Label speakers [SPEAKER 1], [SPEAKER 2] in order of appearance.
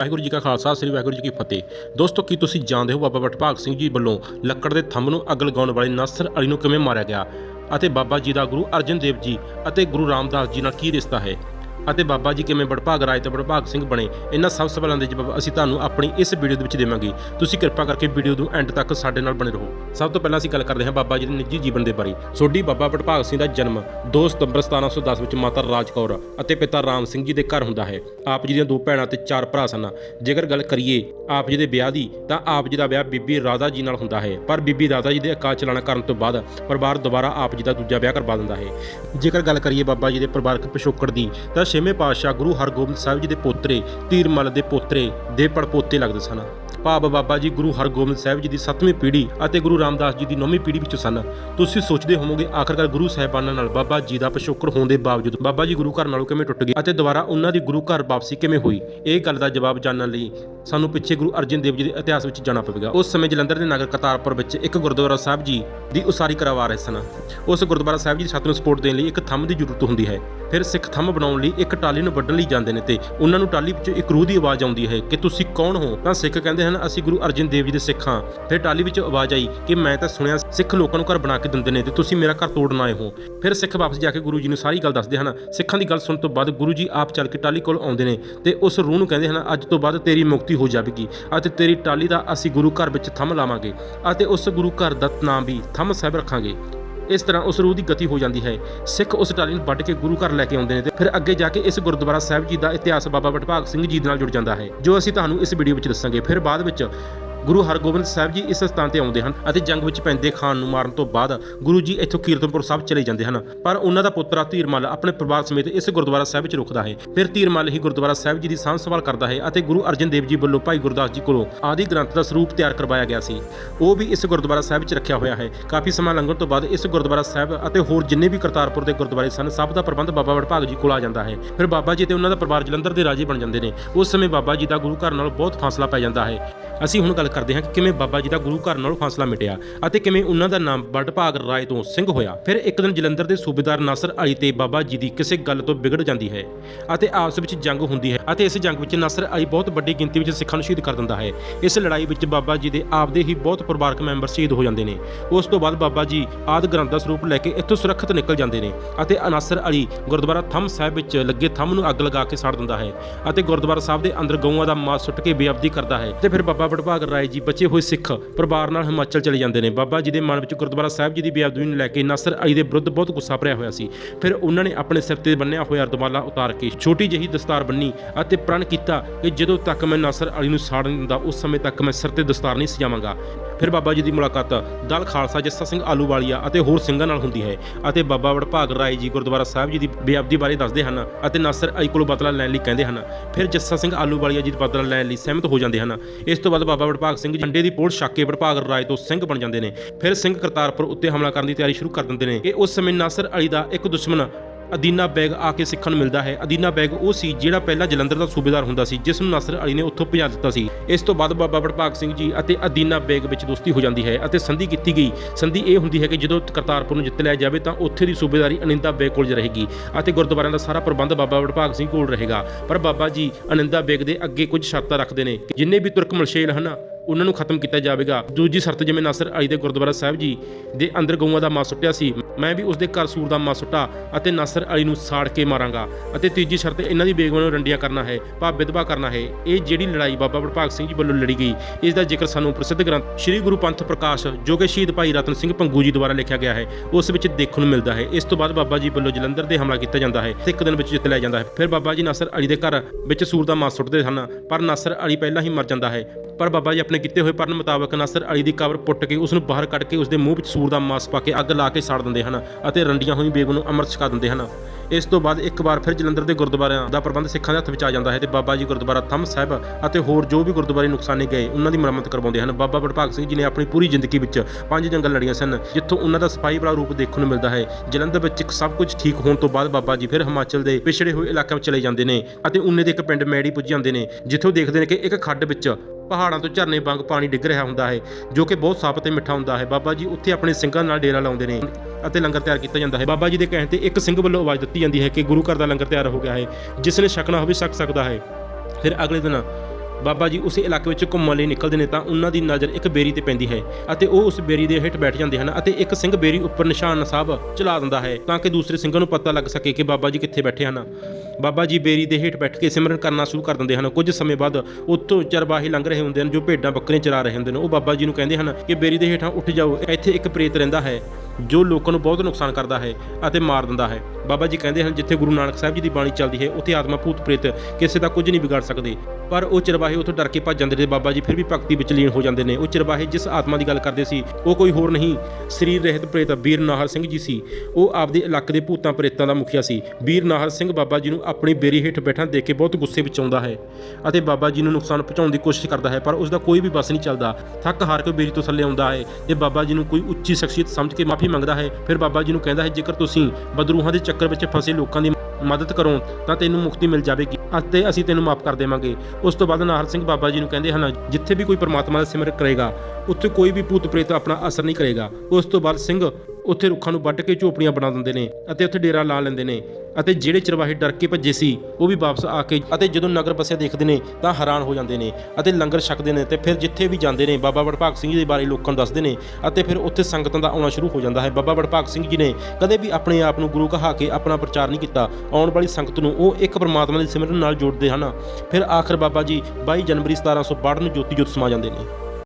[SPEAKER 1] ਵਾਹਿਗੁਰੂ ਜੀ ਕਾ ਖਾਲਸਾ, ਸ੍ਰੀ ਵਾਹਿਗੁਰੂ ਜੀ ਕੀ ਫਤਿਹ। ਦੋਸਤੋ, ਕੀ ਤੁਸੀਂ ਜਾਣਦੇ ਹੋ ਬਾਬਾ ਵਟਭਾਗ ਸਿੰਘ ਜੀ ਵੱਲੋਂ ਲੱਕੜ ਦੇ ਥੰਮ ਨੂੰ ਅੱਗ ਲਗਾਉਣ ਵਾਲੇ ਨਾਸਰ ਅਲੀ ਨੂੰ ਕਿਵੇਂ ਮਾਰਿਆ ਗਿਆ? ਅਤੇ ਬਾਬਾ ਜੀ ਦਾ ਗੁਰੂ ਅਰਜਨ ਦੇਵ ਜੀ ਅਤੇ ਗੁਰੂ ਰਾਮਦਾਸ ਜੀ ਨਾਲ ਕੀ ਰਿਸ਼ਤਾ ਹੈ? ਅਤੇ ਬਾਬਾ ਜੀ ਕਿਵੇਂ ਬੜਭਾਗ ਰਾਜ ਤੇ ਬੜਭਾਗ ਸਿੰਘ ਬਣੇ, ਇਹਨਾਂ ਸਭ ਸਵਾਲਾਂ ਦੇ ਜਵਾਬ ਅਸੀਂ ਤੁਹਾਨੂੰ ਆਪਣੀ ਇਸ ਵੀਡੀਓ ਦੇ ਵਿੱਚ ਦੇਵਾਂਗੇ। ਤੁਸੀਂ ਕਿਰਪਾ ਕਰਕੇ ਵੀਡੀਓ ਨੂੰ ਐਂਡ ਤੱਕ ਸਾਡੇ ਨਾਲ ਬਣੇ ਰਹੋ। ਸਭ ਤੋਂ ਪਹਿਲਾਂ ਅਸੀਂ ਗੱਲ ਕਰਦੇ ਹਾਂ ਬਾਬਾ ਜੀ ਦੇ ਨਿੱਜੀ ਜੀਵਨ ਦੇ ਬਾਰੇ। ਸੋਢੀ ਬਾਬਾ ਬੜਭਾਗ ਸਿੰਘ ਦਾ ਜਨਮ 2 ਸਤੰਬਰ 1710 ਵਿੱਚ ਮਾਤਾ ਰਾਜ ਕੌਰ ਅਤੇ ਪਿਤਾ ਰਾਮ ਸਿੰਘ ਜੀ ਦੇ ਘਰ ਹੁੰਦਾ ਹੈ। ਆਪ ਜੀ ਦੀਆਂ ਦੋ ਭੈਣਾਂ ਤੇ ਚਾਰ ਭਰਾ ਸਨ। ਜੇਕਰ ਗੱਲ ਕਰੀਏ ਆਪ ਜੀ ਦੇ ਵਿਆਹ ਦੀ, ਤਾਂ ਆਪ ਜੀ ਦਾ ਵਿਆਹ ਬੀਬੀ ਰਾਧਾ ਜੀ ਨਾਲ ਹੁੰਦਾ ਹੈ। ਪਰ ਬੀਬੀ ਰਾਧਾ ਜੀ ਦੇ ਅਕਾਲ ਚਲਾਣਾ ਕਰਨ ਤੋਂ ਬਾਅਦ ਪਰਿਵਾਰ ਦੁਬਾਰਾ ਆਪ ਜੀ ਦਾ ਦੂਜਾ ਵਿਆਹ ਕਰਵਾ ਦਿੰਦਾ ਹੈ। ਜੇਕਰ ਗੱਲ ਕਰੀਏ ਬਾਬਾ ਜੀ ਦੇ ਪਰਿਵਾਰਕ ਪਿਛੋਕੜ ਦੀ, ਤਾਂ ਛੇਵੇਂ ਪਾਤਸ਼ਾਹ ਗੁਰੂ ਹਰਗੋਬਿੰਦ ਸਾਹਿਬ ਜੀ ਦੇ ਪੋਤਰੇ ਧੀਰਮਲ ਦੇ ਪੋਤਰੇ ਦੇ ਪੜਪੋਤੇ ਲੱਗਦੇ ਸਨ। ਭਾਵ ਬਾਬਾ ਜੀ ਗੁਰੂ ਹਰਗੋਬਿੰਦ ਸਾਹਿਬ ਜੀ ਦੀ 7ਵੀਂ ਪੀੜ੍ਹੀ ਅਤੇ ਗੁਰੂ ਰਾਮਦਾਸ ਜੀ ਦੀ 9ਵੀਂ ਪੀੜ੍ਹੀ ਵਿੱਚੋਂ ਸਨ। ਤੁਸੀਂ ਸੋਚਦੇ ਹੋਵੋਗੇ, ਆਖਰਕਾਰ ਗੁਰੂ ਸਾਹਿਬਾਨਾਂ ਨਾਲ ਬਾਬਾ ਜੀ ਦਾ ਪਿਛੋਕੜ ਹੋਣ ਦੇ ਬਾਵਜੂਦ ਬਾਬਾ ਜੀ ਗੁਰੂ ਘਰ ਨਾਲੋਂ ਕਿਵੇਂ ਟੁੱਟ ਗਏ ਅਤੇ ਦੁਬਾਰਾ ਉਹਨਾਂ ਦੀ ਗੁਰੂ ਘਰ ਵਾਪਸੀ ਕਿਵੇਂ ਹੋਈ? ਇਹ ਗੱਲ ਦਾ ਜਵਾਬ ਜਾਣਨ ਲਈ ਸਾਨੂੰ ਪਿੱਛੇ ਗੁਰੂ ਅਰਜਨ ਦੇਵ ਜੀ ਦੇ ਇਤਿਹਾਸ ਵਿੱਚ ਜਾਣਾ ਪਵੇਗਾ। ਉਸ ਸਮੇਂ ਜਲੰਧਰ ਦੇ ਨਗਰ ਕਰਤਾਰਪੁਰ ਵਿੱਚ ਇੱਕ ਗੁਰਦੁਆਰਾ ਸਾਹਿਬ ਜੀ ਦੀ ਉਸਾਰੀ ਕਰਵਾ ਰਹੇ ਸਨ। ਉਸ ਗੁਰਦੁਆਰਾ ਸਾਹਿਬ ਜੀ ਦੀ ਛੱਤ ਨੂੰ ਸਪੋਰਟ ਦੇਣ ਲਈ ਇੱਕ ਥੰਮ ਦੀ ਜ਼ਰੂਰਤ ਹੁੰਦੀ ਹੈ। ਫਿਰ ਸਿੱਖ ਥੰਮ ਬਣਾਉਣ ਲਈ ਇੱਕ ਟਾਲੀ ਨੂੰ ਵੱਢਣ ਲਈ ਜਾਂਦੇ ਨੇ ਤੇ ਉਹਨਾਂ ਨੂੰ ਟਾਲੀ ਵਿੱਚੋਂ ਇੱਕ ਰੂਹ ਦੀ ਆਵਾਜ਼ ਆਉਂਦੀ ਹੈ ਕਿ ਤੁਸੀਂ ਕੌਣ ਹੋ? ਤਾਂ ਸਿੱਖ ਕਹਿੰਦੇ ਹਨ, ਅਸੀਂ ਗੁਰੂ ਅਰਜਨ ਦੇਵ ਜੀ ਦੇ ਸਿੱਖ ਹਾਂ। ਫਿਰ ਟਾਲੀ ਵਿੱਚੋਂ ਆਵਾਜ਼ ਆਈ ਕਿ ਮੈਂ ਤਾਂ ਸੁਣਿਆ ਸਿੱਖ ਲੋਕਾਂ ਨੂੰ ਘਰ ਬਣਾ ਕੇ ਦਿੰਦੇ ਨੇ ਤੇ ਤੁਸੀਂ ਮੇਰਾ ਘਰ ਤੋੜਨ ਆਏ ਹੋ। ਫਿਰ ਸਿੱਖ ਵਾਪਸ ਜਾ ਕੇ ਗੁਰੂ ਜੀ ਨੂੰ ਸਾਰੀ ਗੱਲ ਦੱਸਦੇ ਹਨ। ਸਿੱਖਾਂ ਦੀ ਗੱਲ ਸੁਣਨ ਤੋਂ ਬਾਅਦ ਗੁਰੂ ਜੀ ਆਪ ਚੱਲ ਕੇ ਟਾਲੀ ਕੋਲ ਆਉਂਦੇ ਨੇ ਤੇ ਉਸ ਰੂਹ ਨੂੰ ਕਹਿੰਦੇ ਹਨ, ਅੱਜ ਤੋਂ ਬਾਅਦ ਤੇਰੀ ਮੁਕਤੀ ਹੋ ਜਾਵੇਗੀ ਅਤੇ ਤੇਰੀ ਟਾਲੀ ਦਾ ਅਸੀਂ ਗੁਰੂ ਘਰ ਵਿੱਚ ਥੰਮ ਲਾਵਾਂਗੇ ਅਤੇ ਉਸ ਗੁਰੂ ਘਰ ਦਾ ਨਾਮ ਵੀ ਥੰਮ ਸਾਹਿਬ ਰੱਖਾਂਗੇ। ਇਸ ਤਰ੍ਹਾਂ ਉਸ ਰੂਹ ਦੀ ਗਤੀ ਹੋ ਜਾਂਦੀ ਹੈ। ਸਿੱਖ ਉਸ ਟਾਲੀ ਨੂੰ ਵੱਢ ਕੇ ਗੁਰੂ ਘਰ ਲੈ ਕੇ ਆਉਂਦੇ ਨੇ ਤੇ ਫਿਰ ਅੱਗੇ ਜਾ ਕੇ ਇਸ ਗੁਰਦੁਆਰਾ ਸਾਹਿਬ ਜੀ ਦਾ ਇਤਿਹਾਸ ਬਾਬਾ ਬਟਭਾਗ ਸਿੰਘ ਜੀ ਦੇ ਨਾਲ ਜੁੜ ਜਾਂਦਾ ਹੈ, ਜੋ ਅਸੀਂ ਤੁਹਾਨੂੰ ਇਸ ਵੀਡੀਓ ਵਿੱਚ ਦੱਸਾਂਗੇ। ਫਿਰ ਬਾਅਦ ਵਿੱਚ ਗੁਰੂ ਹਰਗੋਬਿੰਦ ਸਾਹਿਬ ਜੀ ਇਸ ਸਥਾਨ ਤੇ ਆਉਂਦੇ ਹਨ ਅਤੇ ਜੰਗ ਵਿੱਚ ਪੈਂਦੇ ਖਾਨ ਨੂੰ ਮਾਰਨ ਤੋਂ ਬਾਅਦ ਗੁਰੂ ਜੀ ਇੱਥੋਂ ਕੀਰਤਨਪੁਰ ਸਾਹਿਬ ਚਲੇ ਜਾਂਦੇ ਹਨ। ਪਰ ਉਹਨਾਂ ਦਾ ਪੁੱਤਰਾ ਧੀਰਮਲ ਆਪਣੇ ਪਰਿਵਾਰ ਸਮੇਤ ਇਸ ਗੁਰਦੁਆਰਾ ਸਾਹਿਬ ਵਿੱਚ ਰੁਕਦਾ ਹੈ। ਫਿਰ ਧੀਰਮਲ ਹੀ ਗੁਰਦੁਆਰਾ ਸਾਹਿਬ ਜੀ ਦੀ ਸਾਂਭ ਸੰਭਾਲ ਕਰਦਾ ਹੈ ਅਤੇ ਗੁਰੂ ਅਰਜਨ ਦੇਵ ਜੀ ਵੱਲੋਂ ਭਾਈ ਗੁਰਦਾਸ ਜੀ ਕੋਲੋਂ ਆਦਿ ਗ੍ਰੰਥ ਦਾ ਸਰੂਪ ਤਿਆਰ ਕਰਵਾਇਆ ਗਿਆ ਸੀ। ਉਹ ਵੀ ਇਸ ਗੁਰਦੁਆਰਾ ਸਾਹਿਬ ਵਿੱਚ ਰੱਖਿਆ ਹੋਇਆ ਹੈ। ਕਾਫੀ ਸਮਾਂ ਲੰਘਣ ਤੋਂ ਬਾਅਦ ਇਸ ਗੁਰਦੁਆਰਾ ਸਾਹਿਬ ਅਤੇ ਹੋਰ ਜਿੰਨੇ ਵੀ ਕਰਤਾਰਪੁਰ ਦੇ ਗੁਰਦੁਆਰੇ ਸਨ, ਸਭ ਦਾ ਪ੍ਰਬੰਧ ਬਾਬਾ ਵਡਭਾਗ ਜੀ ਕੋਲ ਆ ਜਾਂਦਾ ਹੈ। ਫਿਰ ਬਾਬਾ ਜੀ ਤੇ ਉਹਨਾਂ ਦਾ ਪਰਿਵਾਰ ਜਲੰਧਰ ਦੇ ਰਾਜੇ ਬਣ ਜਾਂਦੇ ਨੇ। ਉਸ ਸਮੇਂ ਬਾਬਾ ਜੀ ਦਾ ਗੁਰੂ ਘਰ ਨਾਲ ਬਹੁਤ ਫਾਸਲਾ ਪੈ ਜਾਂਦਾ ਹੈ। ਅਸੀਂ ਹੁਣ ਗੱਲ ਕਰਦੇ ਹਾਂ ਕਿ ਕਿਵੇਂ ਬਾਬਾ ਜੀ ਦਾ ਗੁਰੂ ਘਰ ਨਾਲੋਂ ਫਾਸਲਾ ਮਿਟਿਆ ਅਤੇ ਕਿਵੇਂ ਉਹਨਾਂ ਦਾ ਨਾਮ ਵੱਡ ਭਾਗ ਰਾਏ ਤੋਂ ਸਿੰਘ ਹੋਇਆ। ਫਿਰ ਇੱਕ ਦਿਨ ਜਲੰਧਰ ਦੇ ਸੂਬੇਦਾਰ ਨਾਸਰ ਅਲੀ ਤੇ ਬਾਬਾ ਜੀ ਦੀ ਕਿਸੇ ਗੱਲ ਤੋਂ ਵਿਗੜ ਜਾਂਦੀ ਹੈ ਅਤੇ ਆਪਸ ਵਿੱਚ ਜੰਗ ਹੁੰਦੀ ਹੈ ਅਤੇ ਇਸ ਜੰਗ ਵਿੱਚ ਨਾਸਰ ਅਲੀ ਬਹੁਤ ਵੱਡੀ ਗਿਣਤੀ ਵਿੱਚ ਸਿੱਖਾਂ ਨੂੰ ਸ਼ਹੀਦ ਕਰ ਦਿੰਦਾ ਹੈ। ਇਸ ਲੜਾਈ ਵਿੱਚ ਬਾਬਾ ਜੀ ਦੇ ਆਪਦੇ ਹੀ ਬਹੁਤ ਪਰਿਵਾਰਕ ਮੈਂਬਰ ਸ਼ਹੀਦ ਹੋ ਜਾਂਦੇ ਨੇ। ਉਸ ਤੋਂ ਬਾਅਦ ਬਾਬਾ ਜੀ ਆਦ ਗ੍ਰੰਥ ਦਾ ਸਰੂਪ ਲੈ ਕੇ ਇੱਥੋਂ ਸੁਰੱਖਿਅਤ ਨਿਕਲ ਜਾਂਦੇ ਨੇ ਅਤੇ ਅਨਾਸਰ ਅਲੀ ਗੁਰਦੁਆਰਾ ਥੰਮ ਸਾਹਿਬ ਵਿੱਚ ਲੱਗੇ ਥੰਮ ਨੂੰ ਅੱਗ ਲਗਾ ਕੇ ਸਾੜ ਦਿੰਦਾ ਹੈ ਅਤੇ ਗੁਰਦੁਆਰਾ ਸਾਹਿਬ ਦੇ ਅੰਦਰ ਗਊਆਂ ਦਾ ਮਾਸ ਸੁੱਟ ਕੇ ਬੇਅਬਦੀ ਕਰਦਾ ਹੈ ਤੇ ਫਿਰ ਬਾਬਾ ਵਡਭਾਗ ਰਾਏ ਜੀ, ਬਚੇ ਹੋਏ ਸਿੱਖ ਪਰਿਵਾਰ ਨਾਲ ਹਿਮਾਚਲ ਚਲੇ ਜਾਂਦੇ ਨੇ। ਬਾਬਾ ਜੀ ਦੇ ਮਨ ਵਿੱਚ ਗੁਰਦੁਆਰਾ ਸਾਹਿਬ ਜੀ ਦੀ ਬੇਅਦਬੀ ਨੂੰ ਲੈ ਕੇ ਨਾਸਰ ਅਲੀ ਦੇ ਵਿਰੁੱਧ ਬਹੁਤ ਗੁੱਸਾ ਭਰਿਆ ਹੋਇਆ ਸੀ। ਫਿਰ ਉਹਨਾਂ ਨੇ ਆਪਣੇ ਸਿਰ ਤੇ ਬੰਨਿਆ ਹੋਇਆ ਰਦਮਾਲਾ ਉਤਾਰ ਕੇ ਛੋਟੀ ਜਿਹੀ ਦਸਤਾਰ ਬੰਨੀ ਅਤੇ ਪ੍ਰਣ ਕੀਤਾ ਕਿ ਜਦੋਂ ਤੱਕ ਮੈਂ ਨਾਸਰ ਅਲੀ ਨੂੰ ਸਾੜ ਨਹੀਂ ਦਿੰਦਾ ਉਸ ਸਮੇਂ ਤੱਕ ਮੈਂ ਸਿਰ ਤੇ ਦਸਤਾਰ ਨਹੀਂ ਸਜਾਵਾਂਗਾ। ਫਿਰ ਬਾਬਾ ਜੀ ਦੀ ਮੁਲਾਕਾਤ ਦਲ ਖਾਲਸਾ ਜੱਸਾ ਸਿੰਘ ਆਲੂਵਾਲੀਆ ਅਤੇ ਹੋਰ ਸਿੰਘਾਂ ਨਾਲ ਹੁੰਦੀ ਹੈ ਅਤੇ ਬਾਬਾ ਵਡਭਾਗ ਰਾਏ ਜੀ ਗੁਰਦੁਆਰਾ ਸਾਹਿਬ ਜੀ ਦੀ ਬੇਅਬਦੀ ਬਾਰੇ ਦੱਸਦੇ ਹਨ ਅਤੇ ਨਾਸਰ ਅਲੀ ਕੋਲੋਂ ਬਦਲਾ ਲੈਣ ਲਈ ਕਹਿੰਦੇ ਹਨ। ਫਿਰ ਜੱਸਾ ਸਿੰਘ ਆਲੂਵਾਲੀਆ ਜੀ ਬਦਲਾ ਲੈਣ ਲਈ ਸਹਿਮਤ ਹੋ ਜਾਂਦੇ ਹਨ। ਇਸ ਤੋਂ ਬਾਅਦ ਬਾਬਾ ਵਡਭਾਗ ਸਿੰਘ ਜੀ ਅੰਡੇ ਦੀ ਪੋਲ ਛੱਕ ਕੇ ਵਡਭਾਗ ਰਾਏ ਤੋਂ ਸਿੰਘ ਬਣ ਜਾਂਦੇ ਨੇ। ਫਿਰ ਸਿੰਘ ਕਰਤਾਰਪੁਰ ਉੱਤੇ ਹਮਲਾ ਕਰਨ ਦੀ ਤਿਆਰੀ ਸ਼ੁਰੂ ਕਰ ਦਿੰਦੇ ਨੇ ਕਿ ਉਸ ਸਮੇਂ ਨਾਸਰ ਅਲੀ ਦਾ ਇੱਕ ਦੁਸ਼ਮਣ ਅਦੀਨਾ ਬੈਗ ਆ ਕੇ ਸਿੱਖਣ ਨੂੰ ਮਿਲਦਾ ਹੈ। ਅਦੀਨਾ ਬੈਗ ਉਹ ਸੀ ਜਿਹੜਾ ਪਹਿਲਾਂ ਜਲੰਧਰ ਦਾ ਸੂਬੇਦਾਰ ਹੁੰਦਾ ਸੀ, ਜਿਸ ਨੂੰ ਨਾਸਰ ਅਲੀ ਨੇ ਉੱਥੋਂ ਭਜਾ ਦਿੱਤਾ ਸੀ। ਇਸ ਤੋਂ ਬਾਅਦ ਬਾਬਾ ਵਡਭਾਗ ਸਿੰਘ ਜੀ ਅਤੇ ਅਦੀਨਾ ਬੈਗ ਵਿੱਚ ਦੋਸਤੀ ਹੋ ਜਾਂਦੀ ਹੈ ਅਤੇ ਸੰਧੀ ਕੀਤੀ ਗਈ। ਸੰਧੀ ਇਹ ਹੁੰਦੀ ਹੈ ਕਿ ਜਦੋਂ ਕਰਤਾਰਪੁਰ ਨੂੰ ਜਿੱਤ ਲਿਆ ਜਾਵੇ ਤਾਂ ਉੱਥੇ ਦੀ ਸੂਬੇਦਾਰੀ ਅਨਿੰਦਾ ਬੈਗ ਕੋਲ ਰਹੇਗੀ ਅਤੇ ਗੁਰਦੁਆਰਿਆਂ ਦਾ ਸਾਰਾ ਪ੍ਰਬੰਧ ਬਾਬਾ ਵਡਭਾਗ ਸਿੰਘ ਕੋਲ ਰਹੇਗਾ। ਪਰ ਬਾਬਾ ਜੀ ਅਨਿੰਦਾ ਬੇਗ ਦੇ ਅੱਗੇ ਕੁਝ ਸ਼ਰਤਾਂ ਰੱਖਦੇ ਨੇ। ਜਿੰਨੇ ਵੀ ਤੁਰਕ ਮਲਸ਼ੇਲ ਹਨ ਉਹਨਾਂ ਨੂੰ ਖਤਮ ਕੀਤਾ ਜਾਵੇਗਾ। ਦੂਜੀ ਸ਼ਰਤ ਜਿਵੇਂ ਨਾਸਰ ਅਲੀ ਦੇ ਗੁਰਦੁਆਰਾ ਸਾਹਿਬ ਜੀ ਦੇ ਅੰਦਰ ਗਊਆਂ ਦਾ ਮਾਸ ਸੁੱਟਿਆ ਸੀ, ਮੈਂ ਵੀ ਉਸ ਦੇ ਘਰ ਸੂਰ ਦਾ ਮਾਸ ਸੁੱਟਾ ਅਤੇ ਨਾਸਰ ਅਲੀ ਨੂੰ ਸਾੜ ਕੇ ਮਾਰਾਂਗਾ। ਅਤੇ ਤੀਜੀ ਸ਼ਰਤ, ਇਹਨਾਂ ਦੀ ਬੇਗਮਾਂ ਨੂੰ ਰੰਡੀਆਂ ਕਰਨਾ ਹੈ, ਭਾਵ ਵਿਧਵਾ ਕਰਨਾ ਹੈ। ਇਹ ਜਿਹੜੀ ਲੜਾਈ ਬਾਬਾ ਵਡਭਾਗ ਸਿੰਘ ਜੀ ਵੱਲੋਂ ਲੜੀ ਗਈ, ਇਸ ਦਾ ਜ਼ਿਕਰ ਸਾਨੂੰ ਪ੍ਰਸਿੱਧ ਗ੍ਰੰਥ ਸ੍ਰੀ ਗੁਰੂ ਪੰਥ ਪ੍ਰਕਾਸ਼, ਜੋ ਕਿ ਸ਼ਹੀਦ ਭਾਈ ਰਤਨ ਸਿੰਘ ਪੰਗੂ ਜੀ ਦੁਆਰਾ ਲਿਖਿਆ ਗਿਆ ਹੈ, ਉਸ ਵਿੱਚ ਦੇਖਣ ਨੂੰ ਮਿਲਦਾ ਹੈ। ਇਸ ਤੋਂ ਬਾਅਦ ਬਾਬਾ ਜੀ ਵੱਲੋਂ ਜਲੰਧਰ ਦੇ ਹਮਲਾ ਕੀਤਾ ਜਾਂਦਾ ਹੈ, ਤੇ ਇੱਕ ਦਿਨ ਵਿੱਚ ਜਿੱਤ ਲਿਆ ਜਾਂਦਾ ਹੈ। ਫਿਰ ਬਾਬਾ ਜੀ ਨਾਸਰ ਅਲੀ ਦੇ ਘਰ ਵਿੱਚ ਸੂਰ ਦਾ ਮਾਸ ਸੁੱਟਦੇ ਹਨ, ਪਰ ਨਾਸਰ ਅਲੀ ਪਹਿਲਾਂ ਹੀ ਮਰ ਜਾਂਦਾ ਹੈ, ਪਰ ਬਾਬਾ ਜੀ ਆਪਣੇ ਕੀਤੇ ਹੋਏ ਪਰਨ ਮੁਤਾਬਕ ਨਾਸਰ ਅਲੀ ਦੀ ਕਬਰ ਪੁੱਟ ਕੇ ਉਸ ਨੂੰ ਬਾਹਰ ਕੱਢ ਕੇ ਉਸ ਦੇ ਮੂੰਹ ਵਿੱਚ ਸੂਰ ਦਾ ਮਾਸ ਪਾ ਕੇ ਅੱਗ ਲਾ ਕੇ ਸਾੜ ਦਿੰਦੇ ਹਨ ਅਤੇ ਰੰਡੀਆਂ ਹੋਈ ਬੇਗਮ ਨੂੰ ਅੰਮ੍ਰਿਤ ਛਕਾ ਦਿੰਦੇ ਹਨ। ਇਸ ਤੋਂ ਬਾਅਦ ਇੱਕ ਵਾਰ ਫਿਰ ਜਲੰਧਰ ਦੇ ਗੁਰਦੁਆਰਿਆਂ ਦਾ ਪ੍ਰਬੰਧ ਸਿੱਖਾਂ ਦੇ ਹੱਥ ਵਿੱਚ ਆ ਜਾਂਦਾ ਹੈ ਤੇ ਬਾਬਾ ਜੀ ਗੁਰਦੁਆਰਾ ਥੰਮ ਸਾਹਿਬ ਅਤੇ ਹੋਰ ਜੋ ਵੀ ਗੁਰਦੁਆਰੇ ਨੁਕਸਾਨੇ ਗਏ, ਉਹਨਾਂ ਦੀ ਮੁਰੰਮਤ ਕਰਵਾਉਂਦੇ ਹਨ। ਬਾਬਾ ਵਡਭਾਗ ਸਿੰਘ ਜੀ ਨੇ ਆਪਣੀ ਪੂਰੀ ਜ਼ਿੰਦਗੀ ਵਿੱਚ ਪੰਜ ਜੰਗਲ ਲੜੀਆਂ ਸਨ, ਜਿੱਥੋਂ ਉਹਨਾਂ ਦਾ ਸਫ਼ਾਈ ਵਾਲਾ ਰੂਪ ਦੇਖਣ ਨੂੰ ਮਿਲਦਾ ਹੈ। ਜਲੰਧਰ ਵਿੱਚ ਇੱਕ ਸਭ ਕੁਝ ਠੀਕ ਹੋਣ ਤੋਂ ਬਾਅਦ ਬਾਬਾ ਜੀ ਫਿਰ ਹਿਮਾਚਲ ਦੇ ਪਿਛੜੇ ਹੋਏ ਇਲਾਕਿਆਂ ਵਿੱਚ ਚਲੇ ਜਾਂਦੇ ਨੇ ਅਤੇ ਉਹਨੇ ਦੇ ਇੱਕ ਪਿੰਡ ਮੈੜੀ ਪੁੱਜ ਜਾਂਦੇ ਨੇ, ਜਿੱਥੋਂ ਦੇਖਦੇ ਨੇ ਕਿ ਇੱਕ ਖੱਡ ਵਿੱਚ ਪਹਾੜਾਂ ਤੋਂ ਝਰਨੇ ਵਾਂਗ ਪਾਣੀ ਡਿੱਗ ਰਿਹਾ ਹੁੰਦਾ ਹੈ, ਜੋ ਕਿ ਬਹੁਤ ਸਾਫ਼ ਤੇ ਮਿੱਠਾ ਹੁੰਦਾ ਹੈ। ਬਾਬਾ ਜੀ ਉੱਥੇ ਆਪਣੇ ਸਿੰਘਾਂ ਨਾਲ ਡੇਰਾ ਲਾਉਂਦੇ ਨੇ ਅਤੇ ਲੰਗਰ ਤਿਆਰ ਕੀਤਾ ਜਾਂਦਾ ਹੈ। ਬਾਬਾ ਜੀ ਦੇ ਕਹਿਣ ਤੇ ਇੱਕ ਸਿੰਘ ਵੱਲੋਂ ਆਵਾਜ਼ ਦਿੱਤੀ ਜਾਂਦੀ ਹੈ ਕਿ ਗੁਰੂ ਘਰ ਦਾ ਲੰਗਰ ਤਿਆਰ ਹੋ ਗਿਆ ਹੈ, ਜਿਸ ਨੇ ਛਕਣਾ ਹੋਵੇ ਛਕ ਸਕਦਾ ਹੈ। ਫਿਰ ਅਗਲੇ ਦਿਨ ਬਾਬਾ ਜੀ ਉਸੇ ਇਲਾਕੇ ਵਿੱਚ ਘੁੰਮਣ ਲਈ ਨਿਕਲਦੇ ਨੇ ਤਾਂ ਉਹਨਾਂ ਦੀ ਨਜ਼ਰ ਇੱਕ ਬੇਰੀ ਤੇ ਪੈਂਦੀ ਹੈ ਅਤੇ ਉਹ ਉਸ ਬੇਰੀ ਦੇ ਹੇਠ ਬੈਠ ਜਾਂਦੇ ਹਨ ਅਤੇ ਇੱਕ ਸਿੰਘ ਬੇਰੀ ਉੱਪਰ ਨਿਸ਼ਾਨ ਸਾਹਿਬ ਚਲਾ ਦਿੰਦਾ ਹੈ ਤਾਂ ਕਿ ਦੂਸਰੇ ਸਿੰਘਾਂ ਨੂੰ ਪਤਾ ਲੱਗ ਸਕੇ ਕਿ ਬਾਬਾ ਜੀ ਕਿੱਥੇ ਬੈਠੇ ਹਨ। ਬਾਬਾ ਜੀ ਬੇਰੀ ਦੇ ਹੇਠ ਬੈਠ ਕੇ ਸਿਮਰਨ ਕਰਨਾ ਸ਼ੁਰੂ ਕਰ ਦਿੰਦੇ ਹਨ। ਕੁਝ ਸਮੇਂ ਬਾਅਦ ਉੱਥੋਂ ਚਰਵਾਹੇ ਲੰਘ ਰਹੇ ਹੁੰਦੇ ਹਨ ਜੋ ਭੇਡਾਂ ਬੱਕਰੀਆਂ ਚਰਾ ਰਹੇ ਹੁੰਦੇ ਨੇ। ਉਹ ਬਾਬਾ ਜੀ ਨੂੰ ਕਹਿੰਦੇ ਹਨ ਕਿ ਬੇਰੀ ਦੇ ਹੇਠਾਂ ਉੱਠ ਜਾਓ। ਇੱਥੇ ਇੱਕ ਪ੍ਰੇਤ ਰਹਿੰਦਾ ਹੈ ਜੋ ਲੋਕਾਂ ਨੂੰ ਬਹੁਤ ਨੁਕਸਾਨ ਕਰਦਾ ਹੈ ਅਤੇ ਮਾਰ ਦਿੰਦਾ ਹੈ। ਬਾਬਾ ਜੀ ਕਹਿੰਦੇ ਹਨ, ਜਿੱਥੇ ਗੁਰੂ ਨਾਨਕ ਸਾਹਿਬ ਜੀ ਦੀ ਬਾਣੀ ਚੱਲਦੀ ਹੈ, ਉੱਥੇ ਆਤਮਾ ਭੂਤ ਪ੍ਰੇਤ ਕਿਸੇ ਦਾ ਕੁਝ ਨਹੀਂ ਵਿਗਾੜ ਸਕਦੇ। ਪਰ ਉਹ ਚਰਵਾਹੇ ਉੱਥੋਂ ਡਰ ਕੇ ਭੱਜ ਜਾਂਦੇ ਨੇ ਬਾਬਾ ਜੀ ਫਿਰ ਵੀ ਭਗਤੀ ਵਿੱਚ ਲੀਨ ਹੋ ਜਾਂਦੇ ਨੇ। ਉਹ ਚਰਵਾਹੇ ਜਿਸ ਆਤਮਾ ਦੀ ਗੱਲ ਕਰਦੇ ਸੀ, ਉਹ ਕੋਈ ਹੋਰ ਨਹੀਂ। ਸਰੀਰ ਰਹਿਤ ਪ੍ਰੇਤ ਵੀਰ ਨਾਹਰ ਸਿੰਘ ਜੀ ਸੀ। ਉਹ ਆਪਦੇ ਇਲਾਕੇ ਦੇ ਭੂਤਾਂ ਪ੍ਰੇਤਾਂ ਦਾ ਮੁਖੀਆ ਸੀ। ਵੀਰ ਨਾਹਰ ਸਿੰਘ ਬਾਬਾ ਜੀ ਨੂੰ ਆਪਣੀ ਬੇਰੀ ਹੇਠ ਬੈਠਾ ਦੇਖ ਕੇ ਬਹੁਤ ਗੁੱਸੇ ਵਿੱਚ ਆਉਂਦਾ ਹੈ ਅਤੇ ਬਾਬਾ ਜੀ ਨੂੰ ਨੁਕਸਾਨ ਪਹੁੰਚਾਉਣ ਦੀ ਕੋਸ਼ਿਸ਼ ਕਰਦਾ ਹੈ, ਪਰ ਉਸ ਦਾ ਕੋਈ ਵੀ ਬਸ ਨਹੀਂ ਚੱਲਦਾ। ਥੱਕ ਹਾਰ ਕੇ ਬੇਰੀ ਤੋਂ ਥੱਲੇ ਆਉਂਦਾ ਹੈ। ਤੇ ਬਾਬਾ ਜੀ ਨੂੰ ਕੋਈ ਉੱਚੀ ਸ਼ਖਸੀਅਤ ਸਮਝ ਕੇ ਮਾਫੀ ਮੰਗਦਾ ਹੈ, ਫਿਰ ਬਾਬਾ ਜੀ ਨੂੰ ਕਹਿੰਦਾ ਹੈ, ਜੇਕਰ ਤੁਸੀਂ ਬਦਰੂਹਾਂ ਦੇ ਚੱਕਰ ਵਿੱਚ ਫਸੇ ਲੋਕਾਂ ਦੀ ਮਦਦ ਕਰੋ ਤਾਂ ਤੈਨੂੰ ਮੁਕਤੀ ਮਿਲ ਜਾਵੇਗੀ ਅਤੇ ਅਸੀਂ ਤੈਨੂੰ ਮਾਫ ਕਰ ਦੇਵਾਂਗੇ। ਉਸ ਤੋਂ ਬਾਅਦ ਨਾਹਰ ਸਿੰਘ ਬਾਬਾ ਜੀ ਨੂੰ ਕਹਿੰਦੇ ਹਨ, ਜਿੱਥੇ ਵੀ ਕੋਈ ਪਰਮਾਤਮਾ ਦਾ ਸਿਮਰਨ ਕਰੇਗਾ, ਉੱਥੇ ਕੋਈ ਵੀ ਭੂਤ ਪ੍ਰੇਤ ਆਪਣਾ ਅਸਰ ਨਹੀਂ ਕਰੇਗਾ। ਉਸ ਤੋਂ ਬਾਅਦ ਸਿੰਘ ਉੱਥੇ ਰੁੱਖਾਂ ਨੂੰ ਵੱਢ ਕੇ ਝੋਪੜੀਆਂ ਬਣਾ ਦਿੰਦੇ ਨੇ ਅਤੇ ਉੱਥੇ ਡੇਰਾ ਲਾ ਲੈਂਦੇ ਨੇ ਅਤੇ ਜਿਹੜੇ ਚਰਵਾਹੇ ਡਰ ਕੇ ਭੱਜੇ ਸੀ, ਉਹ ਵੀ ਵਾਪਸ ਆ ਕੇ ਅਤੇ ਜਦੋਂ ਨਗਰ ਬਸਿਆ ਦੇਖਦੇ ਨੇ ਤਾਂ ਹੈਰਾਨ ਹੋ ਜਾਂਦੇ ਨੇ ਅਤੇ ਲੰਗਰ ਛਕਦੇ ਨੇ ਤੇ ਫਿਰ ਜਿੱਥੇ ਵੀ ਜਾਂਦੇ ਨੇ ਬਾਬਾ ਵਡਭਾਗ ਸਿੰਘ ਜੀ ਦੇ ਬਾਰੇ ਲੋਕਾਂ ਨੂੰ ਦੱਸਦੇ ਨੇ ਅਤੇ ਫਿਰ ਉੱਥੇ ਸੰਗਤਾਂ ਦਾ ਆਉਣਾ ਸ਼ੁਰੂ ਹੋ ਜਾਂਦਾ ਹੈ। ਬਾਬਾ ਵਡਭਾਗ ਸਿੰਘ ਜੀ ਨੇ ਕਦੇ ਵੀ ਆਪਣੇ ਆਪ ਨੂੰ ਗੁਰੂ ਕਹਾ ਕੇ ਆਪਣਾ ਪ੍ਰਚਾਰ ਨਹੀਂ ਕੀਤਾ। ਆਉਣ ਵਾਲੀ ਸੰਗਤ ਨੂੰ ਉਹ ਇੱਕ ਪਰਮਾਤਮਾ ਦੇ ਸਿਮਰਨ ਨਾਲ ਜੋੜਦੇ ਹਨ। ਫਿਰ ਆਖਰ ਬਾਬਾ ਜੀ 22 ਜਨਵਰੀ 1762 ਨੂੰ ਜੋਤੀ ਜੋਤ ਸਮਾ ਜਾਂਦੇ ਨੇ।